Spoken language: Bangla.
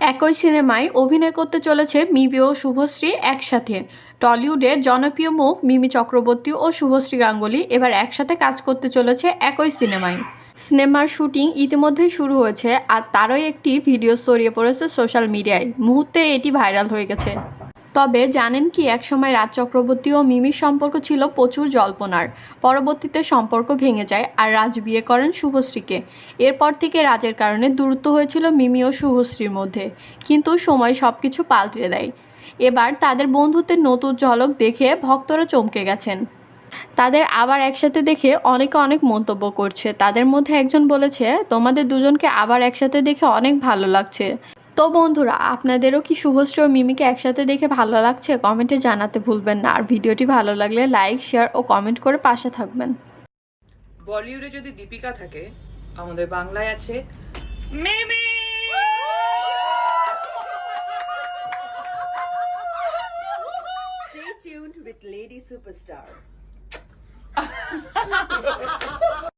একই সিনেমায় অভিনয় করতে চলেছে মিমি ও শুভশ্রী একসাথে। টলিউডের জনপ্রিয় মুখ মিমি চক্রবর্তী ও শুভশ্রী গাঙ্গুলি এবার একসাথে কাজ করতে চলেছে একই সিনেমায়। সিনেমার শুটিং ইতিমধ্যেই শুরু হয়েছে আর তারই একটি ভিডিও ছড়িয়ে পড়েছে সোশ্যাল মিডিয়ায়। মুহূর্তে এটি ভাইরাল হয়ে গেছে। তবে জানেন কি, একসময় রাজ চক্রবর্তী ও মিমির সম্পর্ক ছিল প্রচুর জল্পনার। পরবর্তীতে সম্পর্ক ভেঙে যায় আর রাজ বিয়ে করেন শুভশ্রীকে। এরপর থেকে রাজের কারণে দূরত্ব হয়েছিল মিমি ও শুভশ্রীর মধ্যে। কিন্তু সময় সব কিছু পাল্টে দেয়। এবার তাদের বন্ধুত্বের নতুন ঝলক দেখে ভক্তরা চমকে গেছেন। তাদের আবার একসাথে দেখে অনেকে অনেক মন্তব্য করছে। তাদের মধ্যে একজন বলেছে, তোমাদের দুজনকে আবার একসাথে দেখে অনেক ভালো লাগছে। তো বন্ধুরা আপনাদেরও কি শুভশ্রী ও মিমিকে একসাথে দেখে ভালো লাগছে? কমেন্টে জানাতে ভুলবেন না। আর ভিডিওটি ভালো লাগলে লাইক শেয়ার ও কমেন্ট করে পাশে থাকবেন। বলিউডে যদি দীপিকা থাকে আমাদের বাংলায় আছে মিমি! Stay tuned with Lady Superstar.